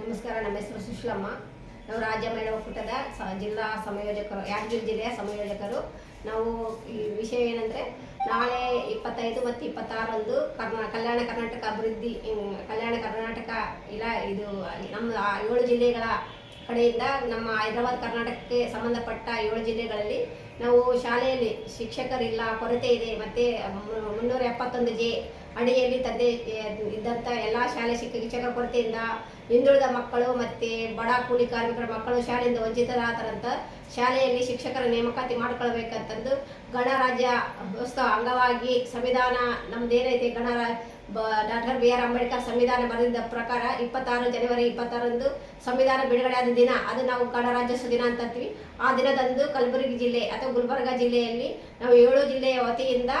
ನಮಸ್ಕಾರ, ನಮ್ಮ ಹೆಸರು ಸುಶ್ಲಮ್ಮ. ನಾವು ರಾಜ್ಯ ಮಹಿಳಾ ಒಕ್ಕೂಟದ ಸ ಜಿಲ್ಲಾ ಸಂಯೋಜಕರು, ಯಾದಗಿರಿ ಜಿಲ್ಲೆಯ ಸಂಯೋಜಕರು. ನಾವು ಈ ವಿಷಯ ಏನಂದರೆ, ನಾಳೆ ಇಪ್ಪತ್ತೈದು ಮತ್ತು ಇಪ್ಪತ್ತಾರರಂದು ಕರ್ನಾ, ಕಲ್ಯಾಣ ಕರ್ನಾಟಕ ಅಭಿವೃದ್ಧಿ ಕಲ್ಯಾಣ ಕರ್ನಾಟಕ ಇಲ್ಲ ಇದು, ನಮ್ಮ ಏಳು ಜಿಲ್ಲೆಗಳ ಕಡೆಯಿಂದ ನಮ್ಮ ಹೈದರಾಬಾದ್ ಕರ್ನಾಟಕಕ್ಕೆ ಸಂಬಂಧಪಟ್ಟ ಏಳು ಜಿಲ್ಲೆಗಳಲ್ಲಿ ನಾವು ಶಾಲೆಯಲ್ಲಿ ಶಿಕ್ಷಕರಿಲ್ಲ, ಕೊರತೆ ಇದೆ, ಮತ್ತು ಮುನ್ನೂರ ಎಪ್ಪತ್ತೊಂದು ಜೆ ಅಡಿಯಲ್ಲಿ ತಂದೆ ಇದ್ದಂಥ ಎಲ್ಲ ಶಾಲೆ ಶಿಕ್ಷಕ ಶಿಕ್ಷಕರ ಕೊರತೆಯಿಂದ ಹಿಂದುಳಿದ ಮಕ್ಕಳು ಮತ್ತು ಬಡ ಕೂಲಿ ಕಾರ್ಮಿಕರ ಮಕ್ಕಳು ಶಾಲೆಯಿಂದ ವಂಚಿತರಾದರಂತ ಶಾಲೆಯಲ್ಲಿ ಶಿಕ್ಷಕರ ನೇಮಕಾತಿ ಮಾಡ್ಕೊಳ್ಬೇಕಂತಂದು ಗಣರಾಜ್ಯ ಉತ್ಸವ ಅಂಗವಾಗಿ ಸಂವಿಧಾನ ನಮ್ದೇನೈತೆ ಗಣರ, ಬ, ಡಾಕ್ಟರ್ ಬಿ ಆರ್ ಅಂಬೇಡ್ಕರ್ ಸಂವಿಧಾನ ಬರೆದಿದ್ದ ಪ್ರಕಾರ ಇಪ್ಪತ್ತಾರು ಜನವರಿ ಇಪ್ಪತ್ತಾರಂದು ಸಂವಿಧಾನ ಬಿಡುಗಡೆಯಾದ ದಿನ. ಅದು ನಾವು ಗಣರಾಜ್ಯೋತ್ಸವ ದಿನ ಅಂತ ಅಂತೀವಿ ಆ ದಿನದಂದು ಕಲಬುರಗಿ ಜಿಲ್ಲೆ ಅಥವಾ ಗುಲ್ಬರ್ಗ ಜಿಲ್ಲೆಯಲ್ಲಿ ನಾವು ಏಳು ಜಿಲ್ಲೆಯ ವತಿಯಿಂದ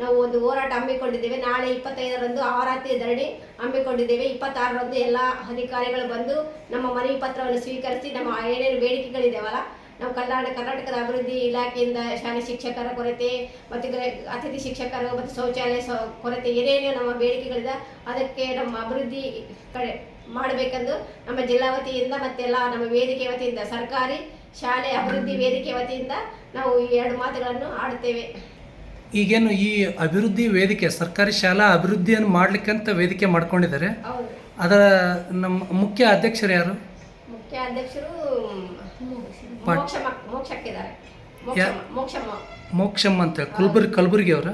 ನಾವು ಒಂದು ಹೋರಾಟ ಹಮ್ಮಿಕೊಂಡಿದ್ದೇವೆ. ನಾಳೆ ಇಪ್ಪತ್ತೈದರಂದು ಆರಾತ್ರಿ ಧರಣಿ ಹಮ್ಮಿಕೊಂಡಿದ್ದೇವೆ. ಇಪ್ಪತ್ತಾರರಂದು ಎಲ್ಲ ಅಧಿಕಾರಿಗಳು ಬಂದು ನಮ್ಮ ಮನವಿ ಪತ್ರವನ್ನು ಸ್ವೀಕರಿಸಿ ನಮ್ಮ ಏನೇನು ಬೇಡಿಕೆಗಳಿದಾವಲ್ಲ, ನಾವು ಕಲ್ಯಾಣ, ಕರ್ನಾಟಕದ ಅಭಿವೃದ್ಧಿ ಇಲಾಖೆಯಿಂದ ಶಾಲೆ ಶಿಕ್ಷಕರ ಕೊರತೆ ಮತ್ತು ಅತಿಥಿ ಶಿಕ್ಷಕರು ಮತ್ತು ಶೌಚಾಲಯ ಕೊರತೆ ಏನೇನು ನಮ್ಮ ಬೇಡಿಕೆಗಳಿದೆ, ಅದಕ್ಕೆ ನಮ್ಮ ಅಭಿವೃದ್ಧಿ ಕಡೆ ಮಾಡಬೇಕೆಂದು ನಮ್ಮ ಜಿಲ್ಲಾ ವತಿಯಿಂದ ಮತ್ತೆಲ್ಲ ನಮ್ಮ ವೇದಿಕೆ ವತಿಯಿಂದ, ಸರ್ಕಾರಿ ಶಾಲೆ ಅಭಿವೃದ್ಧಿ ವೇದಿಕೆ ವತಿಯಿಂದ ನಾವು ಈ ಎರಡು ಮಾತುಗಳನ್ನು ಆಡುತ್ತೇವೆ. ಈಗೇನು ಈ ಅಭಿವೃದ್ಧಿ ವೇದಿಕೆ ಸರ್ಕಾರಿ ಶಾಲಾ ಅಭಿವೃದ್ಧಿಯನ್ನು ಮಾಡ್ಲಿಕ್ಕಂತ ವೇದಿಕೆ ಮಾಡ್ಕೊಂಡಿದ್ದಾರೆ. ಅದರ ನಮ್ಮ ಮುಖ್ಯ ಅಧ್ಯಕ್ಷರು ಯಾರು? ಮುಖ್ಯ ಅಧ್ಯಕ್ಷರು ಪಾಟ್- ಮೋಕ್ಷ ಮೋಕ್ಷಕ್ಕಿದ್ದಾರೆ. ಮೋಕ್ಷ ಯಾ- ಮೋಕ್ಷಮ್ಮ ಮೋಕ್ಷಮ್ಮ ಅಂತ ಕಲಬುರ್ಗಿ ಕಲಬುರ್ಗಿ ಅವರ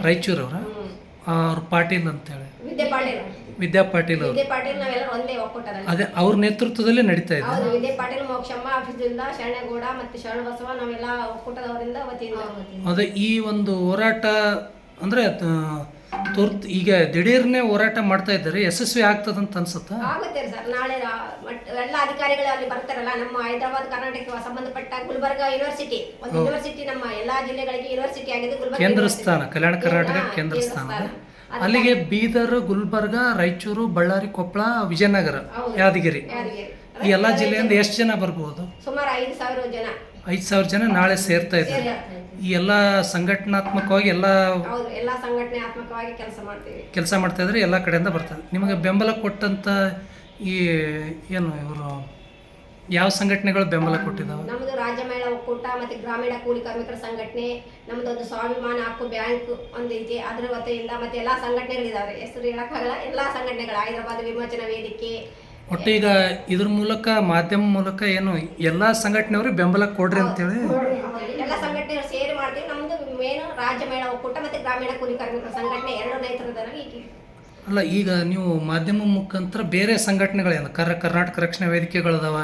ರಾಯಚೂರು. ಅವರ. ಅವ್ರ ಪಾಟೀಲ್ ಅಂತೇಳಿ. ವಿದ್ಯೆ ಪಾಟೀಲ್ ವಿದ್ಯಾ ಪಾಟೀಲ್ ಅವರು. ವಿದ್ಯೆ ಪಾಟೀಲ್ ನಾವೆಲ್ಲರೂ ಒಂದೇ ಒಕ್ಕೂಟದಲ್ಲಿ. ಅದೇ ಅವ್ರ ನೇತೃತ್ವದಲ್ಲಿ ನಡೀತಾ ಇದೆ. ಹೌದು ವಿದ್ಯಾ ಪಾಟೀಲ್ ಮೋಕ್ಷಮ್ಮ ಆಫೀಸಿಂದ ಶರಣಗೌಡ ಮತ್ತು ಶರಣಬಸವ ನಾವೆಲ್ಲ ಒಕ್ಕೂಟದವರಿಂದ ವತಿಯಿಂದ ಅದೇ ಈ ಒಂದು ಹೋರಾಟ ಅಂದ್ರೆ ತುರ್ತು ಈಗ ದಿಢೀರ್ನೆ ಹೋರಾಟ ಮಾಡ್ತಾ ಇದ್ದಾರೆ. ಯಶಸ್ವಿ ಆಗ್ತದಂತ ಅನ್ಸುತ್ತಾ? ಆಗುತ್ತೆ ಸರ್. ನಾಳೆ ರಾ- ಮಟ್- ಎಲ್ಲ ಅಧಿಕಾರಿಗಳು ಅಲ್ಲಿ ಬರ್ತಾರಲ್ಲ ನಮ್ಮ ಹೈದರಾಬಾದ್ ಕರ್ನಾಟಕ ಸಂಬಂಧಪಟ್ಟ ಗುಲ್ಬರ್ಗ ಯೂನಿವರ್ಸಿಟಿ. ಒಂದು ಯೂನಿವರ್ಸಿಟಿ ನಮ್ಮ ಎಲ್ಲಾ ಜಿಲ್ಲೆಗಳಿಗೆ ಯೂನಿವರ್ಸಿಟಿ ಆಗಿದೆ ಗುಲ್ಬರ್ಗ ಕೇಂದ್ರ. ಸ್ಥಾನ ಕಲ್ಯಾಣ ಕರ್ನಾಟಕ ಕೇಂದ್ರ ಸ್ಥಾನ. ಅಲ್ಲಿಗೆ ಬೀದರ್ ಗುಲ್ಬರ್ಗ ರಾಯಚೂರು ಬಳ್ಳಾರಿ ಕೊಪ್ಪಳ ವಿಜಯನಗರ ಯಾದಗಿರಿ. ಈ ಎಲ್ಲ ಜಿಲ್ಲೆಯಿಂದ ಎಷ್ಟು ಜನ ಬರ್ಬೋದು? ಸುಮಾರು ಐದು ಸಾವಿರ ಜನ. ಐದು ಸಾವಿರ ಜನ ನಾಳೆ ಸೇರ್ತಾ ಇದ್ದಾರೆ. ಈ ಎಲ್ಲ ಸಂಘಟನಾತ್ಮಕವಾಗಿ ಎಲ್ಲ ಹೌದು ಎಲ್ಲಾ ಸಂಘಟನಾತ್ಮಕವಾಗಿ ಕೆಲಸ ಮಾಡ್ತೀವಿ. ಕೆಲಸ ಮಾಡ್ತಾ ಇದ್ರೆ ಎಲ್ಲ ಕಡೆಯಿಂದ ಬರ್ತದೆ ನಿಮಗೆ ಬೆಂಬಲ ಕೊಟ್ಟಂತ ಈ ಏನು ಇವರು? ಯಾವ ಸಂಘಟನೆಗಳು ಬೆಂಬಲ ಕೊಟ್ಟಿದ್ದಾವೆ ನಮ್ಮದು ರಾಜ್ಯ ಮಹಿಳಾ ಒಕ್ಕೂಟ ಮತ್ತು ಗ್ರಾಮೀಣ ಕೂಲಿ ಕಾರ್ಮಿಕರ ಸಂಘಟನೆ ನಮ್ಮದೊಂದು ಸ್ವಾಭಿಮಾನ ಹಕ್ಕು ಬ್ಯಾಂಕ್ ಒಂದು ಇದೆ ಅದರ ವತಿಯಿಂದ ಮತ್ತೆ ಎಲ್ಲಾ ಸಂಘಟನೆಗಳಿದ್ದಾವೆ ಹೆಸರು ಹೇಳಕ್ಕಾಗಲ್ಲ. ಎಲ್ಲಾ ಸಂಘಟನೆಗಳು ಹೈದರಾಬಾದ್ ವಿಮೋಚನಾ ವೇದಿಕೆ. ಒಟ್ಟು ಈಗ ಇದ್ರ ಮೂಲಕ ಮಾಧ್ಯಮ ಮೂಲಕ ಏನು ಎಲ್ಲ ಸಂಘಟನೆಯವರು ಬೆಂಬಲ ಕೊಡ್ರಿ ಅಂತೇಳಿ? ಎಲ್ಲ ಸಂಘಟನೆಗಳು ಸೇರಿ ಮಾಡ್ತೀವಿ. ನಮ್ದು ಮೇನು ರಾಜ್ಯ ಮಹಿಳಾ ಒಕ್ಕೂಟ ಮತ್ತು ಗ್ರಾಮೀಣ ಕೂಲಿ ಕಾರ್ಮಿಕರ ಸಂಘಟನೆ ಎರಡು ನೇತೃತ್ವದಲ್ಲಿ ಈ- ಅಲ್ಲ ಈಗ ನೀವು ಮಾಧ್ಯಮ ಮುಖಾಂತರ ಬೇರೆ ಸಂಘಟನೆಗಳೇನು ಕರ್ ಕರ್ನಾಟಕ ರಕ್ಷಣಾ ವೇದಿಕೆಗಳದಾವ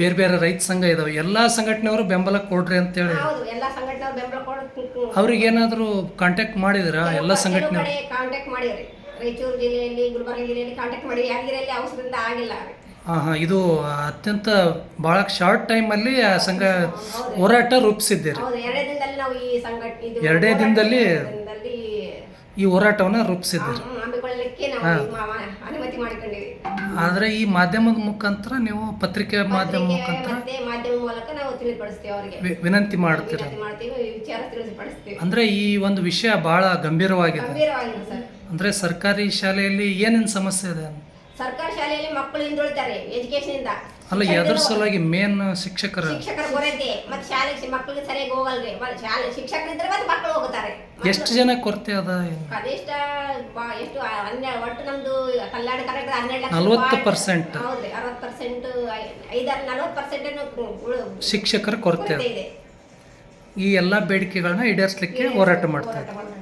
ಬೇರೆ ಬೇರೆ ರೈತ ಸಂಘ ಇದಾವೆ ಎಲ್ಲ ಸಂಘಟನೆಯವರು ಬೆಂಬಲ ಕೊಡ್ರಿ ಅಂತೇಳಿ. ಹೌದು ಎಲ್ಲ ಸಂಘಟನೆಗಳು ಬೆಂಬಲ ಕೊಡು ಅವ್ರಿಗೇನಾದರೂ ಕಾಂಟ್ಯಾಕ್ಟ್ ಮಾಡಿದಿರಾ? ಎಲ್ಲ ಸಂಘಟನೆ ಕಡೆ ಕಾಂಟ್ಯಾಕ್ಟ್ ಮಾಡಿವ್ರಿ. ರಾಯಚೂರು ಜಿಲ್ಲೆಯಲ್ಲಿ ಗುಲ್ಬರ್ಗ ಜಿಲ್ಲೆಯಲ್ಲಿ ಕಾಂಟ್ಯಾಕ್ಟ್ ಮಾಡಿ ಯಾದಗಿರಿಯಲ್ಲಿ ಅವಸರದಿಂದ ಆಗಿಲ್ಲ ಹಾಂ ಹಾಂ ಇದು ಅತ್ಯಂತ ಭಾಳ ಶಾರ್ಟ್ ಟೈಮಲ್ಲಿ ಆ ಸಂಘ ಹೋರಾಟ ರೂಪಿಸಿದ್ದೀರಿ. ಹೌದು ಎರಡೇ ದಿನದಲ್ಲಿ ನಾವು ಈ ಸಂಘಟ ಇದು ಎರಡೇ ದಿನದಲ್ಲಿ ಈ ಹೋರಾಟವನ್ನು ರೂಪಿಸಿದ್ದೀರಿ. ಹಮ್ಮಿಕೊಳ್ಳಲಿಕ್ಕೆ ನಾವು ಅನುಮತಿ ಮಾಡಿಕೊಂಡಿವಿ. ಆದರೆ ಈ ಮಾಧ್ಯಮದ ಮುಖಾಂತರ ನೀವು ಪತ್ರಿಕೆ ಮಾಧ್ಯಮ ಮುಖಾಂತರ ಮತ್ತೆ ಮಾಧ್ಯಮ ಮೂಲಕ ನಾವು ತಿಳಿಪಡಿಸ್ತೀವಿ ಅವರಿಗೆ. ವಿ- ವಿನಂತಿ ಮಾಡ್ತೀರ? ವಿನಂತಿ ಮಾಡ್ತೀವಿ ವಿಚಾರ ತಿಳಿಸ್ಪಡಿಸ್ತೀವಿ. ಅಂದ್ರೆ ಈ ಒಂದು ವಿಷಯ ಬಹಳ ಗಂಭೀರವಾಗಿದೆ. ಗಂಭೀರವಾಗಿದೆ ಸರ್. ಅಂದರೆ ಸರ್ಕಾರಿ ಶಾಲೆಯಲ್ಲಿ ಏನೇನು ಸಮಸ್ಯೆ ಇದೆ? ಸರ್ಕಾರಿ ಶಾಲೆಯಲ್ಲಿ ಮಕ್ಕಳು ಹಿಂದುಳಿತಾರೆ ಎಜುಕೇಶನ್ ಇಂದ. ಅಲ್ಲ ಎದ್ರ ಸಲುವಾಗಿ ಮೇನ್ ಶಿಕ್ಷಕರ ಶಿಕ್ಷಕರ ಕೊರತೆ. ಮತ್ತೆ ಶಾಲೆಗೆ ಮಕ್ಕಳಿಗೆ ಸರಿಯಾಗಿ ಹೋಗಲ್ರಿ. ಮ- ಶಾಲೆ ಶಿಕ್ಷಕರಿದ್ರೆ ಮತ್ತೆ ಮಕ್ಕಳು ಹೋಗುತ್ತಾರೆ. ಎಷ್ಟು ಜನ ಕೊರತೆ ಅದ ಅದೆಷ್ಟ ಬ- ಎಷ್ಟು ಹನ್ನೆರಡು ಒಟ್ಟು ನಮ್ದು ಕಲ್ಯಾಣ ಕಾರ್ಯಕ್ರಮ ಹನ್ನೆರಡು ಲಕ್ಷ ನಲವತ್ತು ವಾರ್ಡ್- ಪರ್ಸೆಂಟ್. ಹೌದ್ರಿ ಅರವತ್ತು ಪರ್ಸೆಂಟ್ ಐದಾರು ನಲವತ್ತು ಪರ್ಸೆಂಟ್ ಶಿಕ್ಷಕರ ಕೊರತೆ ಅದ. ಇದೆ. ಈ ಎಲ್ಲ ಬೇಡಿಕೆಗಳನ್ನ ಈಡೇರಿಸಲಿಕ್ಕೆ ಹೋರಾಟ ಮಾಡ್ತಾ ಹೋರಾಟ ಇದ್ದಾರೆ. ಮಾಡ್ತಾರೆ.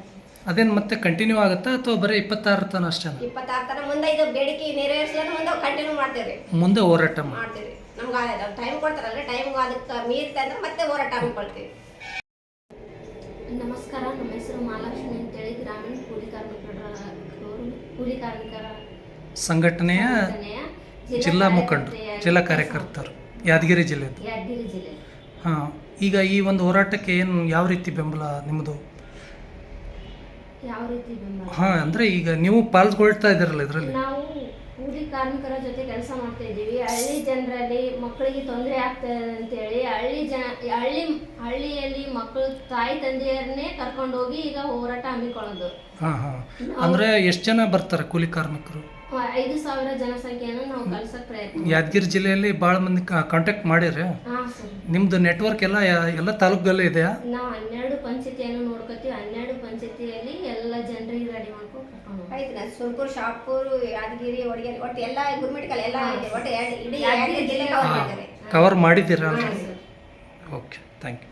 ಅದೇನು ಮತ್ತೆ ಕಂಟಿನ್ಯೂ ಆಗುತ್ತಾ ಅಥವಾ ಬರೀ ಇಪ್ಪತ್ತಾರು ತನ ಅಷ್ಟೇ ಇಪ್ಪತ್ತಾರು ತನ ಮುಂದೆ ಇದು ಬೇಡಿಕೆ ನೆರವೇರಿಸಿದ್ರೆ ಮುಂದೆ ಕಂಟಿನ್ಯೂ ಮಾಡ್ತೇವೆ. ಮುಂದೆ ಹೋರಾಟ ಮಾಡಿ. ಮಾಡ್ತೀವಿ. ನಮ್ಗೆ ಟೈಮ್ ಕೊಡ್ತಾರಲ್ಲ ಟೈಮ್ ಅದಕ್ಕೆ ಮೀರಿತೆ ಅಂದ್ರೆ ಮತ್ತೆ ಹೋರಾಟ ಮಾಡ್ಕೊಳ್ತೀವಿ. ನಮಸ್ಕಾರ ನಮ್ಮ ಹೆಸರು ಮಹಾಲಕ್ಷ್ಮಿ ಅಂತೇಳಿ ಗ್ರಾಮೀಣ ಕೂಲಿ ಕಾರ್ಮಿಕರ ಕೂಲಿ ಕಾರ್ಮಿಕರ ಸಂಘಟನೆಯ ಸಂಘಟನೆಯ ಜಿಲ್ಲಾ ಮುಖಂಡರು ಜಿಲ್ಲಾ ಕಾರ್ಯಕರ್ತರು ಯಾದಗಿರಿ ಜಿಲ್ಲೆ ಯಾದಗಿರಿ ಜಿಲ್ಲೆ. ಹಾಂ ಈಗ ಈ ಒಂದು ಹೋರಾಟಕ್ಕೆ ಏನು ಯಾವ ರೀತಿ ಬೆಂಬಲ ನಿಮ್ಮದು? ಯಾವ ರೀತಿ ಬೆಂಬಲ? ಹಾಂ ಅಂದ್ರೆ ಈಗ ನೀವು ಪಾಲ್ಗೊಳ್ತಾ ಇದ್ದೀರಲ್ಲ ಇದರಲ್ಲಿ? ನಾವು ಕೂಲಿ ಕಾರ್ಮಿಕರ ಜೊತೆ ಕೆಲಸ ಮಾಡ್ತಾ ಇದ್ದೀವಿ. ಹಳ್ಳಿ ಜನರಲ್ಲಿ ಮಕ್ಕಳಿಗೆ ತೊಂದರೆ ಆಗ್ತಾ ಇದೆ ಅಂತೇಳಿ ಹಳ್ಳಿ ಜನ ಹಳ್ಳಿ ಹಳ್ಳಿಯಲ್ಲಿ ಮಕ್ಕಳು ತಾಯಿ ತಂದೆಯರನ್ನೇ ಕರ್ಕೊಂಡು ಹೋಗಿ ಈಗ ಹೋರಾಟ ಹಮ್ಮಿಕೊಳ್ಳೋದು. ಹಾಂ ಹಾಂ. ಅಂದ್ರೆ ಎಷ್ಟು ಜನ ಬರ್ತಾರೆ ಕೂಲಿ ಕಾರ್ಮಿಕರು? ಐದು ಸಾವಿರ ಜನಸಂಖ್ಯೆಯನ್ನು ನಾವು ಕಳ್ಸಕ್ ಪ್ರಯತ್ನ ಯಾದಗಿರಿ ಜಿಲ್ಲೆಯಲ್ಲಿ ಭಾಳ ಮಂದಿ ಕಾಂಟ್ಯಾಕ್ಟ್ ಮಾಡಿರಿ ಹಾ ಸರ್. ನಿಮ್ಮದು ನೆಟ್ವರ್ಕ್ ಎಲ್ಲ ಯಾ- ಎಲ್ಲ ತಾಲೂಕಲ್ಲೇ ಇದೆಯಾ? ನಾವು ಆಯ್ತು ನಾ ಸುರ್ಪುರ್ ಶಾಪುರ್ ಯಾದಗಿರಿ ಒಡಗೇರಿ ಒಟ್ಟು ಎಲ್ಲ ಗುರ್ಮಿಟ್ಕಲ್ ಎಲ್ಲ ಇದೆ. ಒಟ್ಟು ಎರಡು ಇಡೀ ಯಾದಗಿರಿ ಜಿಲ್ಲೆ. ಕವರ್. ಮಾಡ್ತಾರೆ. ಕವರ್ ಮಾಡಿದ್ದೀರಾ ಓಕೆ ಥ್ಯಾಂಕ್ ಯು